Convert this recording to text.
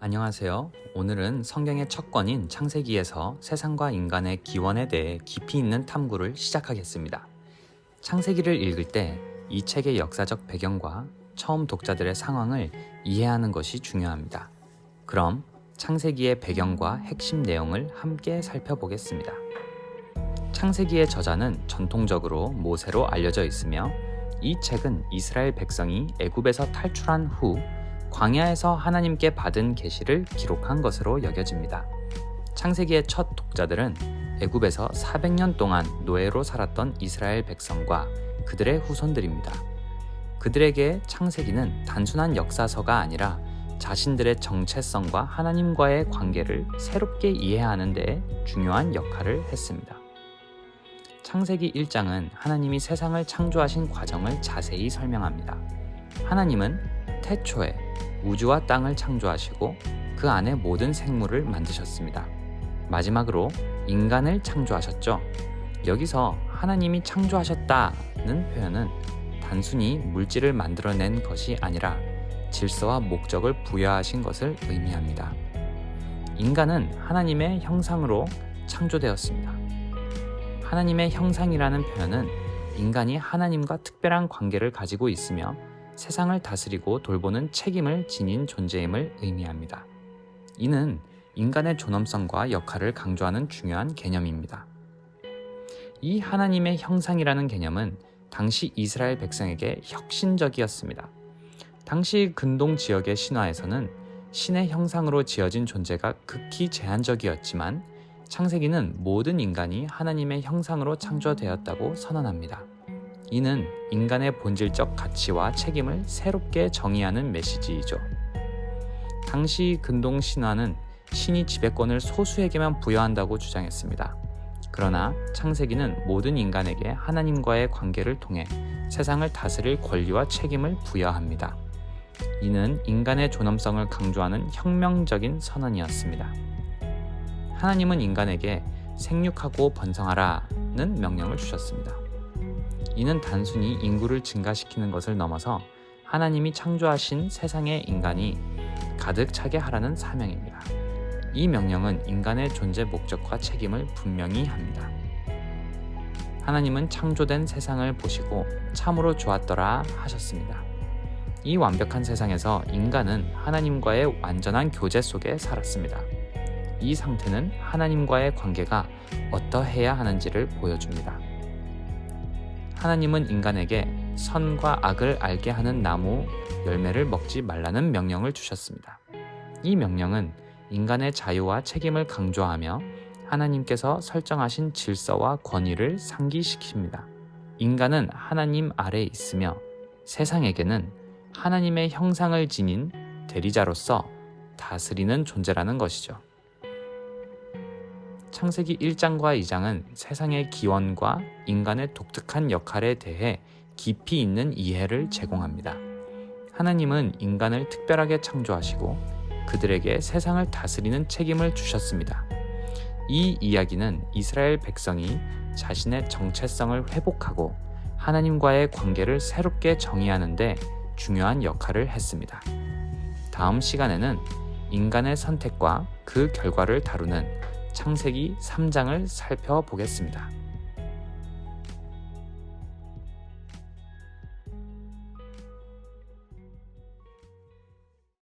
안녕하세요. 오늘은 성경의 첫 권인 창세기에서 세상과 인간의 기원에 대해 깊이 있는 탐구를 시작하겠습니다. 창세기를 읽을 때 이 책의 역사적 배경과 처음 독자들의 상황을 이해하는 것이 중요합니다. 그럼 창세기의 배경과 핵심 내용을 함께 살펴보겠습니다. 창세기의 저자는 전통적으로 모세로 알려져 있으며 이 책은 이스라엘 백성이 애굽에서 탈출한 후 광야에서 하나님께 받은 계시를 기록한 것으로 여겨집니다. 창세기의 첫 독자들은 애굽에서 400년 동안 노예로 살았던 이스라엘 백성과 그들의 후손들입니다. 그들에게 창세기는 단순한 역사서가 아니라 자신들의 정체성과 하나님과의 관계를 새롭게 이해하는 데 중요한 역할을 했습니다. 창세기 1장은 하나님이 세상을 창조하신 과정을 자세히 설명합니다. 하나님은 태초에 우주와 땅을 창조하시고 그 안에 모든 생물을 만드셨습니다. 마지막으로 인간을 창조하셨죠. 여기서 하나님이 창조하셨다는 표현은 단순히 물질을 만들어낸 것이 아니라 질서와 목적을 부여하신 것을 의미합니다. 인간은 하나님의 형상으로 창조되었습니다. 하나님의 형상이라는 표현은 인간이 하나님과 특별한 관계를 가지고 있으며 세상을 다스리고 돌보는 책임을 지닌 존재임을 의미합니다. 이는 인간의 존엄성과 역할을 강조하는 중요한 개념입니다. 이 하나님의 형상이라는 개념은 당시 이스라엘 백성에게 혁신적이었습니다. 당시 근동 지역의 신화에서는 신의 형상으로 지어진 존재가 극히 제한적이었지만 창세기는 모든 인간이 하나님의 형상으로 창조되었다고 선언합니다. 이는 인간의 본질적 가치와 책임을 새롭게 정의하는 메시지이죠. 당시 근동 신화는 신이 지배권을 소수에게만 부여한다고 주장했습니다. 그러나 창세기는 모든 인간에게 하나님과의 관계를 통해 세상을 다스릴 권리와 책임을 부여합니다. 이는 인간의 존엄성을 강조하는 혁명적인 선언이었습니다. 하나님은 인간에게 생육하고 번성하라는 명령을 주셨습니다. 이는 단순히 인구를 증가시키는 것을 넘어서 하나님이 창조하신 세상의 인간이 가득 차게 하라는 사명입니다. 이 명령은 인간의 존재 목적과 책임을 분명히 합니다. 하나님은 창조된 세상을 보시고 참으로 좋았더라 하셨습니다. 이 완벽한 세상에서 인간은 하나님과의 완전한 교제 속에 살았습니다. 이 상태는 하나님과의 관계가 어떠해야 하는지를 보여줍니다. 하나님은 인간에게 선과 악을 알게 하는 나무 열매를 먹지 말라는 명령을 주셨습니다. 이 명령은 인간의 자유와 책임을 강조하며 하나님께서 설정하신 질서와 권위를 상기시킵니다. 인간은 하나님 아래 있으며 세상에게는 하나님의 형상을 지닌 대리자로서 다스리는 존재라는 것이죠. 창세기 1장과 2장은 세상의 기원과 인간의 독특한 역할에 대해 깊이 있는 이해를 제공합니다. 하나님은 인간을 특별하게 창조하시고 그들에게 세상을 다스리는 책임을 주셨습니다. 이 이야기는 이스라엘 백성이 자신의 정체성을 회복하고 하나님과의 관계를 새롭게 정의하는데 중요한 역할을 했습니다. 다음 시간에는 인간의 선택과 그 결과를 다루는 창세기 3장을 살펴보겠습니다.